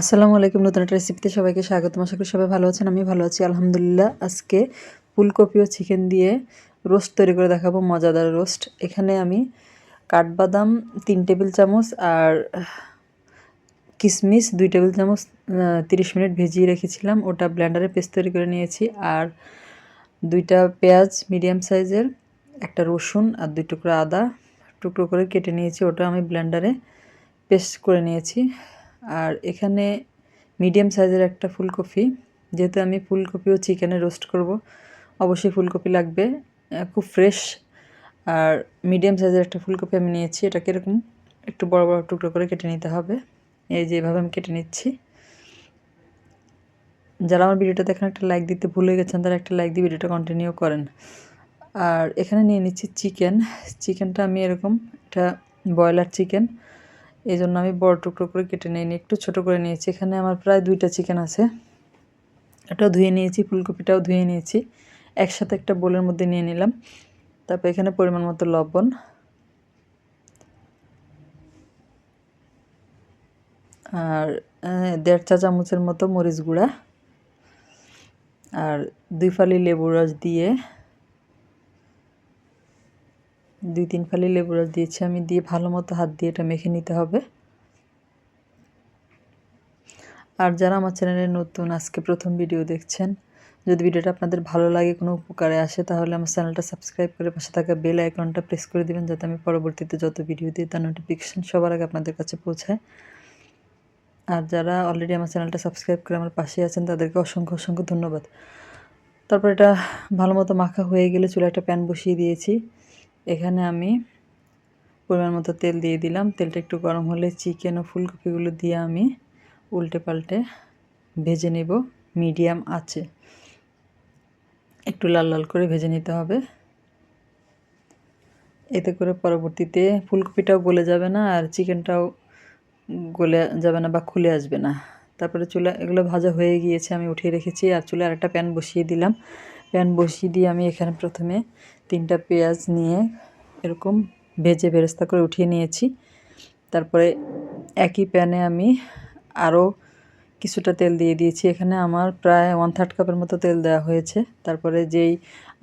আসসালামু আলাইকুম, নতুন একটা রেসিপিতে সবাইকে স্বাগত আশা করি সবাই ভালো আছেন আমি ভালো আছি। আলহামদুলিল্লাহ, আজকে ফুলকপি ও চিকেন দিয়ে রোস্ট তৈরি করে দেখাবো, মজাদার রোস্ট এখানে আমি কাঠবাদাম তিন টেবিল চামচ আর কিশমিশ দুই টেবিল চামচ তিরিশ মিনিট ভেজিয়ে রেখেছিলাম। ওটা ব্লেন্ডারে পেস্ট তৈরি করে নিয়েছি আর দুইটা পেঁয়াজ মিডিয়াম সাইজের একটা রসুন আর দুই টুকরো আদা টুকরো করে কেটে নিয়েছি। ওটা আমি ব্লেন্ডারে পেস্ট করে নিয়েছি। আর এখানে মিডিয়াম সাইজের একটা ফুলকপি। যেহেতু আমি ফুলকপি ও চিকেনে রোস্ট করব, অবশ্যই ফুলকপি লাগবে খুব ফ্রেশ। আর মিডিয়াম সাইজের একটা ফুলকপি আমি নিয়েছি এটা কীরকম একটু বড় বড় টুকরো করে কেটে নিতে হবে। এই যে এভাবে আমি কেটে নিচ্ছি। যারা আমার ভিডিওটা দেখেন, একটা লাইক দিতে ভুলে গেছেন, তারা একটা লাইক দিয়ে ভিডিওটা কন্টিনিউ করেন। আর এখানে নিয়ে নিচ্ছি চিকেন। চিকেনটা আমি এরকম একটা ব্রয়লার চিকেন এই জন্য আমি বড় টুকরো করে কেটে নিইনি, একটু ছোট করে নিয়েছি। এখানে আমার প্রায় দুইটা চিকেন আছে। এটাও ধুয়ে নিয়েছি, ফুলকপিটাও ধুয়ে নিয়েছি। একসাথে একটা বোলের মধ্যে নিয়ে নিলাম। তারপর এখানে পরিমাণ মতো লবণ। আর দেড় চা চামচের মতো মরিচ গুঁড়া। আর দুই ফালি লেবু রস দিয়ে দুই তিন ফালি লেবু রস দিয়েছি, আমি দিয়ে ভালো মতো হাত দিয়ে এটা মেখে নিতে হবে। আর যারা আমার চ্যানেলে নতুন, আজকে প্রথম ভিডিও দেখছেন, যদি ভিডিওটা আপনাদের ভালো লাগে, কোনো উপকারে আসে, তাহলে আমার চ্যানেলটা সাবস্ক্রাইব করে পাশে থাকা বেল আইকনটা প্রেস করে দিবেন, যাতে আমি পরবর্তীতে যত ভিডিও দিই, তার নোটিফিকেশান সবার আগে আপনাদের কাছে পৌঁছায়। আর যারা অলরেডি আমার চ্যানেলটা সাবস্ক্রাইব করে আমার পাশে আছেন, তাদেরকে অসংখ্য অসংখ্য ধন্যবাদ। তারপর এটা ভালো মতো মাখা হয়ে গেলে চুলা একটা প্যান বসিয়ে দিয়েছি। এখানে আমি পরিমাণ মতো তেল দিয়ে দিলাম। তেলটা একটু গরম হলে চিকেন ও ফুলকপিগুলো দিয়ে আমি উল্টে পাল্টে ভেজে নেব। মিডিয়াম আছে একটু লাল লাল করে ভেজে নিতে হবে। এতে করে পরবর্তীতে ফুলকপিটাও গলে যাবে না আর চিকেনটাও গলে যাবে না বা খুলে আসবে না। তারপরে চুলা, এগুলো ভাজা হয়ে গিয়েছে আমি উঠিয়ে রেখেছি আর চুলে আর একটা প্যান বসিয়ে দিলাম। প্যান বসিয়ে দিয়ে আমি এখানে প্রথমে তিনটা পেঁয়াজ নিয়ে এরকম ভেজে বেরেস্তা করে উঠিয়ে নিয়েছি। তারপরে একই প্যানে আমি আরও কিছুটা তেল দিয়ে দিয়েছি। এখানে আমার প্রায় ওয়ান থার্ড কাপের মতো তেল দেওয়া হয়েছে। তারপরে যেই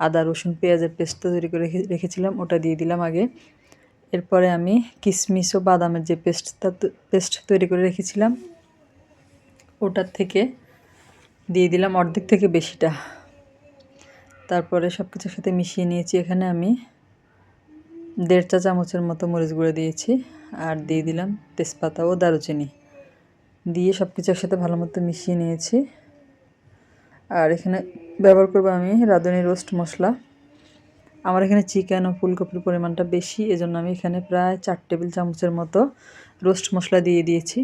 আদা, রসুন, পেঁয়াজের পেস্টটা তৈরি করে রেখেছিলাম, ওটা দিয়ে দিলাম আগে। এরপরে আমি কিশমিশ ও বাদামের যে পেস্টটা পেস্ট তৈরি করে রেখেছিলাম, ওটার থেকে দিয়ে দিলাম অর্ধেক থেকে বেশিটা। তারপরে সব কিছুর সাথে মিশিয়ে নিয়েছি। এখানে আমি দেড় চা চামচের মতো মরিচ গুঁড়ো দিয়েছি আর দিয়ে দিলাম তেজপাতা ও দারুচিনি। দিয়ে সব কিছু একসাথে ভালো মতো মিশিয়ে নিয়েছি। আর এখানে ব্যবহার করব আমি রাঁধুনি রোস্ট মশলা। আমার এখানে চিকেন ও ফুলকপির পরিমাণটা বেশি, এজন্য আমি এখানে প্রায় চার টেবিল চামচের মতো রোস্ট মশলা দিয়ে দিয়েছি।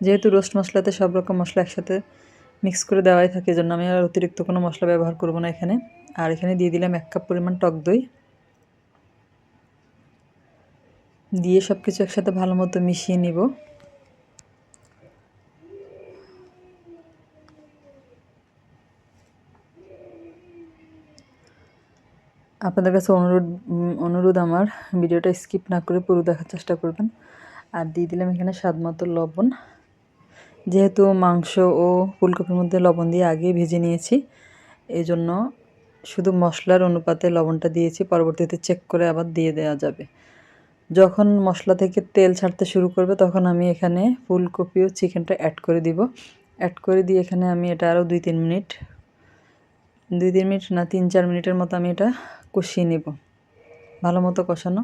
যেহেতু রোস্ট মশলাতে সব রকম মশলা একসাথে মিক্স করে দেওয়াই থাকে, এজন্য আমি আর অতিরিক্ত কোনো মশলা ব্যবহার করব না এখানে। আর এখানে দিয়ে দিলাম এক কাপ পরিমাণ টক দই। দিয়ে সব কিছু একসাথে ভালো মতো মিশিয়ে নিব। আপনাদের কাছে অনুরোধ অনুরোধ আমার, ভিডিওটা স্কিপ না করে পুরো দেখার চেষ্টা করবেন। আর দিয়ে দিলাম এখানে স্বাদ মতো লবণ। যেহেতু মাংস ও ফুলকপির মধ্যে লবণ দিয়ে আগে ভেজে নিয়েছি এই জন্য শুধু মশলার অনুপাতে লবণটা দিয়েছি, পরবর্তীতে চেক করে আবার দিয়ে দেওয়া যাবে। যখন মশলা থেকে তেল ছাড়তে শুরু করবে, তখন আমি এখানে ফুলকপি ও চিকেনটা অ্যাড করে দিব। অ্যাড করে দিয়ে এখানে আমি এটা আরও দুই তিন মিনিট, দুই তিন মিনিট না, তিন চার মিনিটের মতো আমি এটা কষিয়ে নেব। ভালো মতো কষানো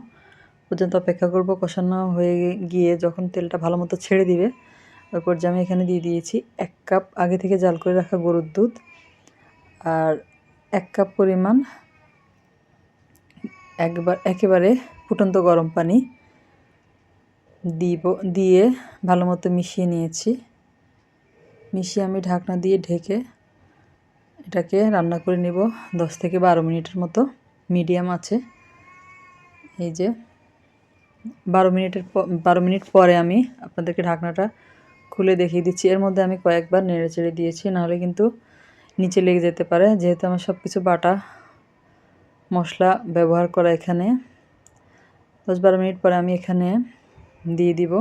পর্যন্ত অপেক্ষা করব। কষানো হয়ে গিয়ে যখন তেলটা ভালো মতো ছেড়ে দিবে ওই পর্যায়ে আমি এখানে দিয়ে দিয়েছি এক কাপ আগে থেকে জাল করে রাখা গরুর দুধ আর এক কাপ পরিমাণ, একবার, একেবারে ফুটন্ত গরম পানি দিব, দিয়ে ভালো মতো মিশিয়ে নিয়েছি। মিশিয়ে আমি ঢাকনা দিয়ে ঢেকে এটাকে রান্না করে নেব দশ থেকে বারো মিনিটের মতো, মিডিয়াম আছে। এই যে বারো মিনিটের বারো মিনিট পরে আমি আপনাদেরকে ঢাকনাটা খুলে দেখিয়ে দিচ্ছি। এর মধ্যে আমি কয়েকবার নেড়ে চেড়ে দিয়েছি, নাহলে কিন্তু নিচে লেগে যেতে পারে। যেহেতু আমার সব কিছু বাটা মশলা ব্যবহার করা এখানে। দশ বারো মিনিট পরে আমি এখানে দিয়ে দিব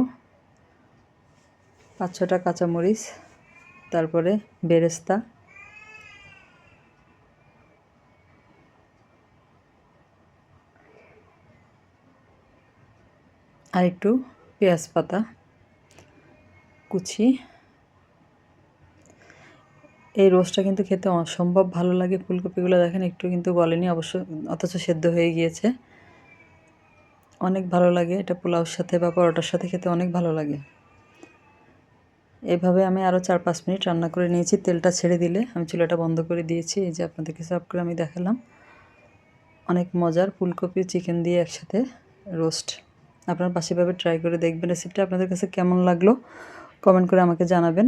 পাঁচ ছটা কাঁচামরিচ, তারপরে বেরেস্তা। আর একটু পেঁয়াজ পাতা কুচি। এই রোস্টটা কিন্তু খেতে অসম্ভব ভালো লাগে। ফুলকপিগুলো দেখেন, একটু কিন্তু গলেনি অবশ্য অথচ সেদ্ধ হয়ে গিয়েছে। অনেক ভালো লাগে, এটা পোলাওর সাথে বা পরোটার সাথে খেতে অনেক ভালো লাগে। এভাবে আমি আরও চার পাঁচ মিনিট রান্না করে নিয়েছি। তেলটা ছেড়ে দিলে আমি চুলাটা বন্ধ করে দিয়েছি, এই যে আপনাদেরকে সার্ভ করে আমি দেখালাম। অনেক মজার ফুলকপি চিকেন দিয়ে একসাথে রোস্ট। আপনারা পাশেভাবে ট্রাই করে দেখবেন, রেসিপিটা আপনাদের কাছে কেমন লাগল, কমেন্ট করে আমাকে জানাবেন।